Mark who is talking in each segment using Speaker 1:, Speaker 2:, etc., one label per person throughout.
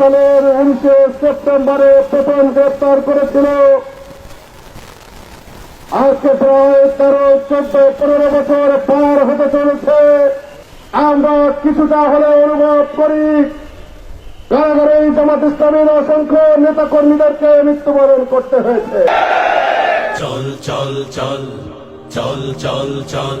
Speaker 1: সালের উনিশে সেপ্টেম্বরে প্রথম গ্রেপ্তার করেছিল। আজকে প্রায় তেরো, চোদ্দ, পনেরো বছর পার হতে চলেছে। আমরা কিছুটা হলে অনুভব করি, কারাগারে জামাত ইসলামের অসংখ্য নেতা কর্মীদেরকে মৃত্যুবরণ করতে হয়েছে।
Speaker 2: চল চল চল চল চল চল।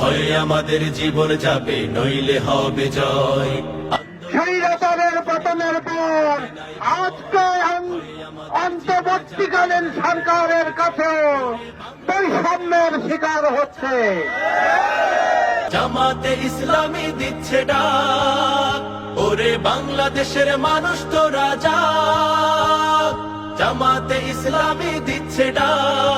Speaker 2: ভয়ে আমাদের জীবন যাবে নইলে হবে জয়।
Speaker 1: স্বৈরাচারের পতনের পর আজকে অন্তর্বর্তীকালীন সরকারের কাছে বৈষম্যের শিকার হচ্ছে।
Speaker 2: জামাতে ইসলামী দিচ্ছে ডাক ওরে বাংলাদেশের মানুষ তো রাজা। জামাতে ইসলামী দিচ্ছে ডাক।